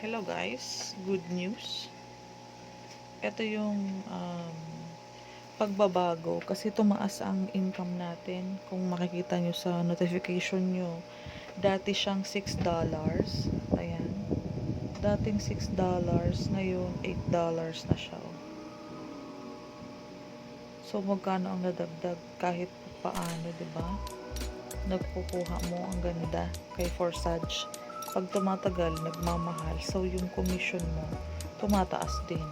Hello guys, good news. Ito yung um, pagbabago kasi tumaas ang income natin. Kung makikita nyo sa notification nyo, dati siyang $6. Ayan. Dating $6, ngayon $8 na siya. oh. So magkano ang nadagdag kahit paano, 'di ba? Nagkukuha mo ang ganda kay Forsage. Pag tumatagal, nagmamahal. So yung commission mo tumataas din.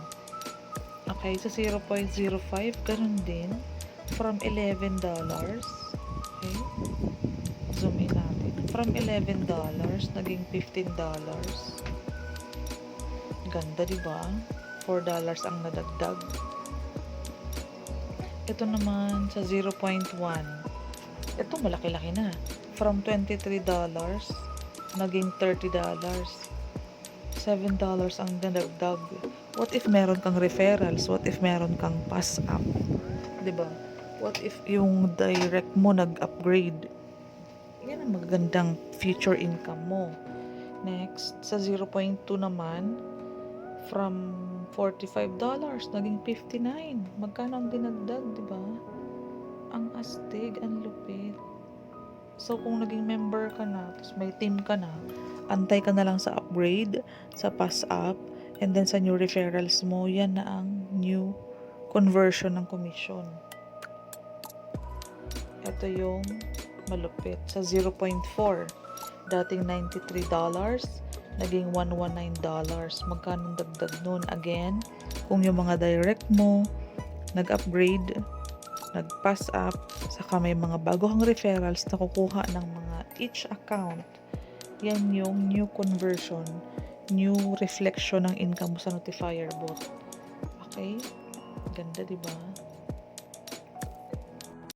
Okay, sa 0.05, ganun din. From $11. Okay. Zoom in natin. From $11, naging $15. Ganda, di ba? $4 ang nadagdag. Ito naman sa 0.1. Ito malaki-laki na. From $23, naging $30. $7 ang nadagdag. What if meron kang referrals? What if meron kang pass up? 'Di ba? What if yung direct mo nag-upgrade? Yan ang magagandang future income mo. Next, sa 0.2 naman, from $45, naging $59. Magkano ang dinagdag, di ba? Ang astig, ang lupit. So, kung naging member ka na, tapos may team ka na, antay ka na lang sa upgrade, sa pass up, and then sa new referrals mo, yan na ang new conversion ng commission. Ito yung malupit. Sa 0.4, dating $93, naging $119. Magkano dagdag nun? Again, kung yung mga direct mo, nag-upgrade, nag-pass up, saka may mga bago kang referrals na kukuha ng mga each account, yan yung new conversion, new reflection ng income mo sa notifier bot. Okay? Ganda, di ba?